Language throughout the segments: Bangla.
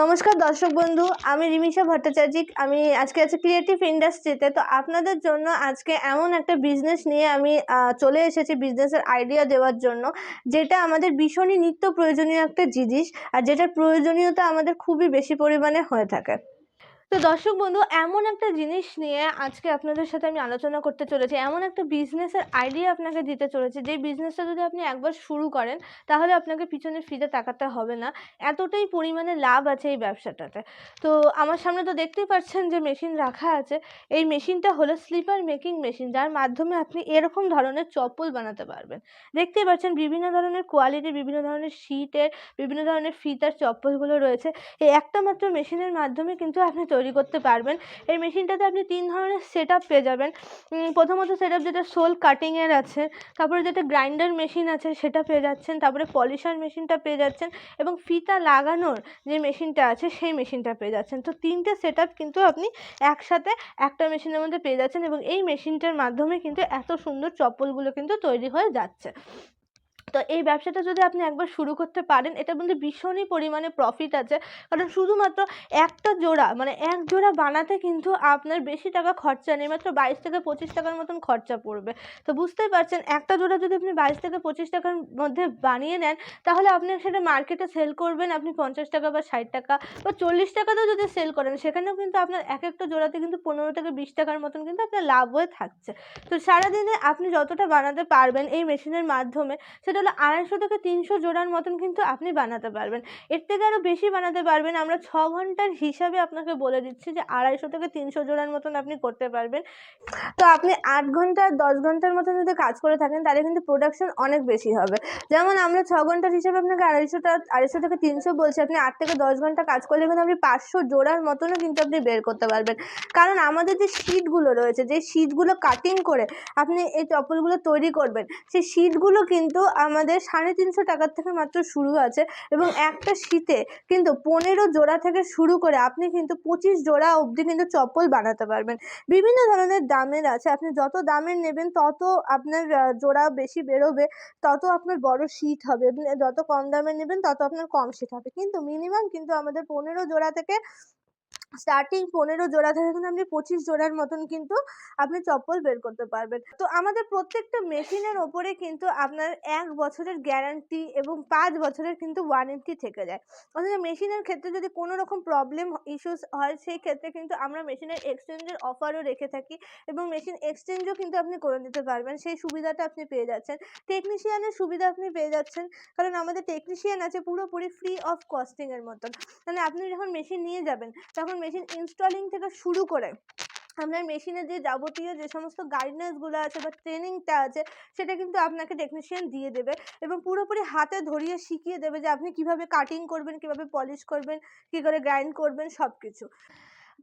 নমস্কার দর্শক বন্ধু, আমি রিমিশা ভট্টাচার্য। আমি আজকে আছে ক্রিয়েটিভ ইন্ডাস্ট্রিতে তো আপনাদের জন্য আজকে এমন একটা বিজনেস নিয়ে আমি চলে এসেছি বিজনেসের আইডিয়া দেওয়ার জন্য, যেটা আমাদের ভীষণই নিত্য প্রয়োজনীয় একটা জিনিস, আর যেটার প্রয়োজনীয়তা আমাদের খুবই বেশি পরিমাণে হয়ে থাকে। তো দর্শক বন্ধু, এমন একটা জিনিস নিয়ে আজকে আপনাদের সাথে আমি আলোচনা করতে চলেছি। এমন একটা বিজনেসের আইডিয়া আপনাকে দিতে চলেছি। যে বিজনেসটা যদি আপনি একবার শুরু করেন, তাহলে আপনাকে পিছনে ফিরে তাকাতে হবে না। এতটাই পরিমাণে লাভ আছে এই ব্যবসাটাতে। তো আমার সামনে তো দেখতেই পাচ্ছেন যে মেশিন রাখা আছে। এই মেশিনটা হলো স্লিপার মেকিং মেশিন যার মাধ্যমে আপনি এরকম ধরনের চপ্পল বানাতে পারবেন। দেখতেই পাচ্ছেন বিভিন্ন ধরনের কোয়ালিটি বিভিন্ন ধরনের শীটের বিভিন্ন ধরনের ফিতার চপ্পলগুলো রয়েছে। এই একটা মাত্র মেশিনের মাধ্যমে কিন্তু আপনি তৈরি করতে পারবেন। এই মেশিনটাতে আপনি তিন ধরনের সেট পেয়ে যাবেন। প্রথমত সেট যেটা সোল কাটিংয়ের আছে, তারপরে যেটা গ্রাইন্ডার মেশিন আছে সেটা পেয়ে যাচ্ছেন, তারপরে পলিশার মেশিনটা পেয়ে যাচ্ছেন এবং ফিতা লাগানোর যে মেশিনটা আছে সেই মেশিনটা পেয়ে যাচ্ছেন। তো তিনটে সেট কিন্তু আপনি একসাথে একটা মেশিনের মধ্যে পেয়ে যাচ্ছেন এবং এই মেশিনটার মাধ্যমে কিন্তু এত সুন্দর চপ্পলগুলো কিন্তু তৈরি হয়ে যাচ্ছে। তো এই ব্যবসাটা যদি আপনি একবার শুরু করতে পারেন এটার মধ্যে ভীষণই পরিমাণে প্রফিট আছে। কারণ শুধুমাত্র একটা জোড়া মানে এক জোড়া বানাতে কিন্তু আপনার বেশি টাকা খরচা নেই, মাত্র বাইশ থেকে পঁচিশ টাকার মতন খরচা পড়বে। তো বুঝতেই পারছেন, একটা জোড়া যদি আপনি বাইশ থেকে পঁচিশ টাকার মধ্যে বানিয়ে নেন, তাহলে আপনি সেটা মার্কেটে সেল করবেন, আপনি পঞ্চাশ টাকা বা ষাট টাকা বা চল্লিশ টাকাতেও যদি সেল করেন, সেখানেও কিন্তু আপনার এক একটা জোড়াতে কিন্তু পনেরো থেকে বিশ টাকার মতন কিন্তু আপনার লাভ হয়ে থাকছে। তো সারাদিনে আপনি যতটা বানাতে পারবেন এই মেশিনের মাধ্যমে সেটা হলো আড়াইশো থেকে তিনশো জোড়ার মতন কিন্তু আপনি বানাতে পারবেন। এর থেকে আরও বেশি বানাতে পারবেন। আমরা ছ ঘণ্টার হিসাবে আপনাকে বলে দিচ্ছি যে আড়াইশো থেকে তিনশো জোড়ার মতন আপনি করতে পারবেন। তো আপনি আট ঘণ্টা, দশ ঘণ্টার মতন যদি কাজ করে থাকেন, তাহলে কিন্তু প্রোডাকশন অনেক বেশি হবে। যেমন আমরা ছ ঘণ্টার হিসাবে আপনাকে আড়াইশোটা, আড়াইশো থেকে তিনশো বলছি, আপনি আট থেকে দশ ঘণ্টা কাজ করলে কিন্তু আপনি পাঁচশো জোড়ার মতনও কিন্তু আপনি বের করতে পারবেন। কারণ আমাদের যে শিটগুলো রয়েছে, যে শিটগুলো কাটিং করে আপনি এই চপ্পলগুলো তৈরি করবেন, সেই শিটগুলো কিন্তু আমাদের সাড়ে তিনশো টাকার থেকে মাত্র শুরু আছে এবং একটা শীতে কিন্তু পনেরো জোড়া থেকে শুরু করে আপনি কিন্তু পঁচিশ জোড়া অবধি কিন্তু চপ্পল বানাতে পারবেন। বিভিন্ন ধরনের দামের আছে, আপনি যত দামের নেবেন তত আপনার জোড়া বেশি বেরোবে, তত আপনার বড় শীট হবে। যত কম দামের নেবেন তত আপনার কম শীত হবে। কিন্তু মিনিমাম কিন্তু আমাদের পনেরো জোড়া থেকে স্টার্টিং পনেরো জোড়া থেকে কিন্তু আপনি পঁচিশ জোড়ার মতন কিন্তু আপনি চপ্পল বের করতে পারবেন। তো আমাদের প্রত্যেকটা মেশিনের ওপরে কিন্তু আপনার এক বছরের গ্যারান্টি এবং পাঁচ বছরের কিন্তু ওয়ারেন্টি থেকে যায়। অথচ মেশিনের ক্ষেত্রে যদি কোনো রকম প্রবলেম ইস্যুস হয়, সেই ক্ষেত্রে কিন্তু আমরা মেশিনের এক্সচেঞ্জের অফারও রেখে থাকি এবং মেশিন এক্সচেঞ্জও কিন্তু আপনি করে নিতে পারবেন। সেই সুবিধাটা আপনি পেয়ে যাচ্ছেন। টেকনিশিয়ানের সুবিধা আপনি পেয়ে যাচ্ছেন। কারণ আমাদের টেকনিশিয়ান আছে পুরোপুরি ফ্রি অফ কস্টিংয়ের মতন। মানে আপনি যখন মেশিন নিয়ে যাবেন, তখন মেশিন ইনস্টলিং থেকে শুরু করে আপনার মেশিনে যে যাবতীয় যে সমস্ত গাইডলাইন্সগুলো আছে বা ট্রেনিংটা আছে, সেটা কিন্তু আপনাকে টেকনিশিয়ান দিয়ে দেবে এবং পুরোপুরি হাতে ধরিয়ে শিখিয়ে দেবে যে আপনি কীভাবে কাটিং করবেন, কীভাবে পলিশ করবেন, কী করে গ্রাইন্ড করবেন সব কিছু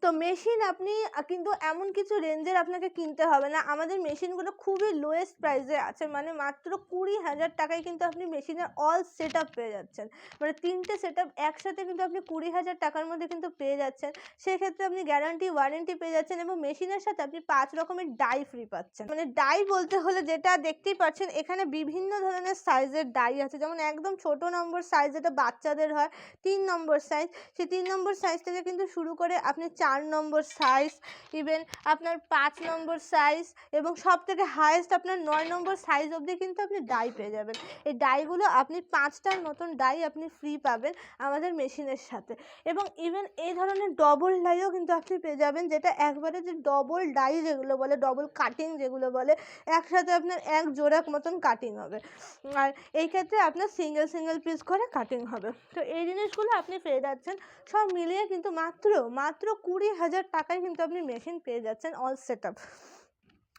তো মেশিন আপনি, কিন্তু এমন কিছু রেঞ্জের আপনাকে কিনতে হবে না। আমাদের মেশিনগুলো খুবই লোয়েস্ট প্রাইসে আছে। মানে মাত্র কুড়ি হাজার টাকায় কিন্তু আপনি মেশিনের অল সেট পেয়ে যাচ্ছেন। মানে তিনটে সেট একসাথে কিন্তু আপনি কুড়ি হাজার টাকার মধ্যে কিন্তু পেয়ে যাচ্ছেন। সেক্ষেত্রে আপনি গ্যারান্টি ওয়ারেন্টি পেয়ে যাচ্ছেন এবং মেশিনের সাথে আপনি পাঁচ রকমের ডাই ফ্রি পাচ্ছেন। মানে ডাই বলতে হলে যেটা দেখতেই পাচ্ছেন, এখানে বিভিন্ন ধরনের সাইজের ডাই আছে। যেমন একদম ছোট নম্বর সাইজ যেটা বাচ্চাদের হয়, তিন নম্বর সাইজ সেই তিন নম্বর সাইজ থেকে কিন্তু শুরু করে আপনি চার নম্বর সাইজ ইভেন আপনার পাঁচ নম্বর সাইজ এবং সব থেকে হায়েস্ট আপনার নয় নম্বর সাইজ অবধি কিন্তু আপনি ডাই পেয়ে যাবেন। এই ডাইগুলো আপনি পাঁচটার মতন ডাই আপনি ফ্রি পাবেন আমাদের মেশিনের সাথে। এবং ইভেন এই ধরনের ডবল ডাইও কিন্তু আপনি পেয়ে যাবেন, যেটা একবারে যে ডবল ডাই যেগুলো বলে ডবল কাটিং যেগুলো বলে, একসাথে আপনার এক জোড়া মতন কাটিং হবে। আর এই ক্ষেত্রে আপনার সিঙ্গেল সিঙ্গেল পিস করে কাটিং হবে। তো এই জিনিসগুলো আপনি পেয়ে যাচ্ছেন, সব মিলিয়ে কিন্তু মাত্র মাত্র কুড়ি হাজার টাকায় কিন্তু আপনি মেশিন পেয়ে যাচ্ছেন অল সেট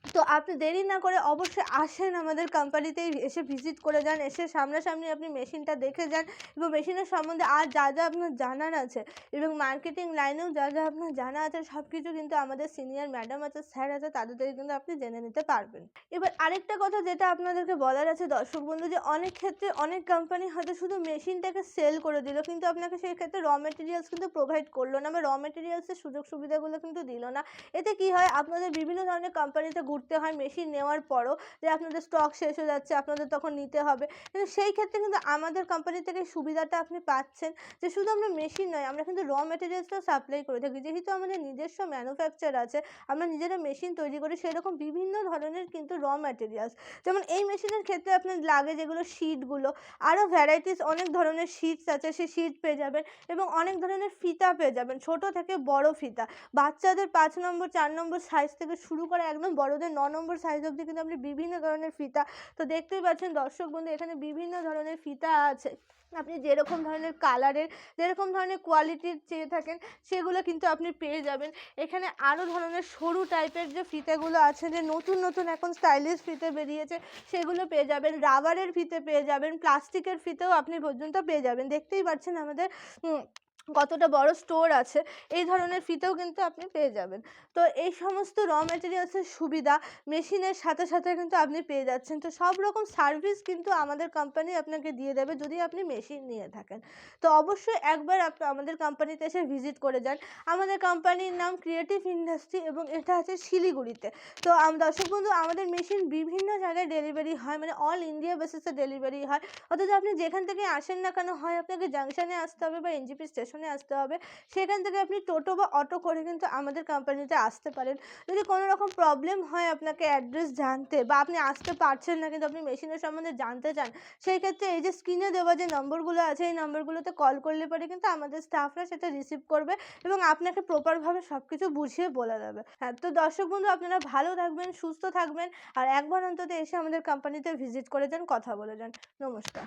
তো আপনি দেরি না করে অবশ্যই আসেন আমাদের কোম্পানিতেই এসে ভিজিট করে যান, এসে সামনাসামনি আপনি মেশিনটা দেখে যান এবং মেশিনের সম্বন্ধে আর যা যা আপনার জানার আছে এবং মার্কেটিং লাইনেও যা যা আপনার জানা আছে সব কিছু কিন্তু আমাদের সিনিয়র ম্যাডাম আছে স্যার আছে তাদের থেকে কিন্তু আপনি জেনে নিতে পারবেন। এবার আরেকটা কথা যেটা আপনাদেরকে বলার আছে দর্শক বন্ধু, যে অনেক ক্ষেত্রে অনেক কোম্পানি হয়তো শুধু মেশিনটাকে সেল করে দিল, কিন্তু আপনাকে সেই ক্ষেত্রে র মেটেরিয়ালস কিন্তু প্রোভাইড করল না বা র মেটেরিয়ালসের সুযোগ সুবিধাগুলো কিন্তু দিল না। এতে কি হয়? আপনাদের বিভিন্ন ধরনের কোম্পানিতে ঘুরতে হয় মেশিন নেওয়ার পরও যে আপনাদের স্টক শেষ হয়ে যাচ্ছে, আপনাদের তখন নিতে হবে। কিন্তু সেই ক্ষেত্রে কিন্তু আমাদের কোম্পানি থেকে সুবিধাটা আপনি পাচ্ছেন যে শুধু আমরা মেশিন নয়, আমরা কিন্তু র মেটেরিয়ালসটাও সাপ্লাই করে থাকি। যেহেতু আমাদের নিজস্ব ম্যানুফ্যাকচার আছে, আমরা নিজেরা মেশিন তৈরি করি, সেরকম বিভিন্ন ধরনের কিন্তু র ম্যাটেরিয়ালস যেমন এই মেশিনের ক্ষেত্রে আপনার লাগে যেগুলো শিটগুলো আরও ভ্যারাইটিস অনেক ধরনের শিটস আছে, সেই শিট পেয়ে যাবেন এবং অনেক ধরনের ফিতা পেয়ে যাবেন, ছোট থেকে বড় ফিতা। বাচ্চাদের পাঁচ নম্বর, চার নম্বর সাইজ থেকে শুরু করে একদম বড়দের ন নম্বর সাইজ অবধি কিন্তু আপনি বিভিন্ন ধরনের ফিতা, তো দেখতেই পাচ্ছেন দর্শক বন্ধু, এখানে বিভিন্ন ধরনের ফিতা আছে। আপনি যেরকম ধরনের কালারের যেরকম ধরনের কোয়ালিটির চেয়ে থাকেন, সেগুলো কিন্তু আপনি পেয়ে যাবেন। এখানে আরও ধরনের সরু টাইপের যে ফিতেগুলো আছে, যে নতুন নতুন এখন স্টাইলিশ ফিতে বেরিয়েছে, সেগুলো পেয়ে যাবেন। রাবারের ফিতে পেয়ে যাবেন প্লাস্টিকের ফিতেও আপনি পর্যন্ত পেয়ে যাবেন। দেখতেই পাচ্ছেন আমাদের কতটা বড় স্টোর আছে, এই ধরনের ফিতেও কিন্তু আপনি পেয়ে যাবেন। তো এই সমস্ত র মেটেরিয়ালসের সুবিধা মেশিনের সাথে সাথে কিন্তু আপনি পেয়ে যাচ্ছেন। তো সব রকম সার্ভিস কিন্তু আমাদের কোম্পানি আপনাকে দিয়ে দেবে যদি আপনি মেশিন নিয়ে থাকেন। তো অবশ্যই একবার আপনি আমাদের কোম্পানিতে এসে ভিজিট করে যান। আমাদের কোম্পানির নাম ক্রিয়েটিভ ইন্ডাস্ট্রি এবং এটা আছে শিলিগুড়িতে। তো দর্শক বন্ধু, আমাদের মেশিন বিভিন্ন জায়গায় ডেলিভারি হয় মানে অল ইন্ডিয়া বেসিসে ডেলিভারি হয়। অথচ আপনি যেখান থেকে আসেন না কেন হয়, আপনাকে জাংশনে আসতে হবে বা এনজিপি স্টেশনে আসতে হবে। সেখান থেকে আপনি টোটো বা অটো করে কিন্তু আমাদের কোম্পানিতে আসতে পারেন। যদি কোনো রকম প্রবলেম হয় আপনাকে অ্যাড্রেস জানতে বা আপনি আসতে পারছেন না কিন্তু আপনি মেশিনের সম্বন্ধে জানতে চান, সেই ক্ষেত্রে এই যে স্ক্রিনে দেওয়া যে নম্বরগুলো আছে, এই নম্বরগুলোতে কল করলে পরে কিন্তু আমাদের স্টাফরা সেটা রিসিভ করবে এবং আপনাকে প্রপারভাবে সব কিছু বুঝিয়ে বলে দেবে। হ্যাঁ তো দর্শক বন্ধু, আপনারা ভালো থাকবেন, সুস্থ থাকবেন। আর একবার অন্তত এসে আমাদের কোম্পানিতে ভিজিট করে যান, কথা বলে যান। নমস্কার।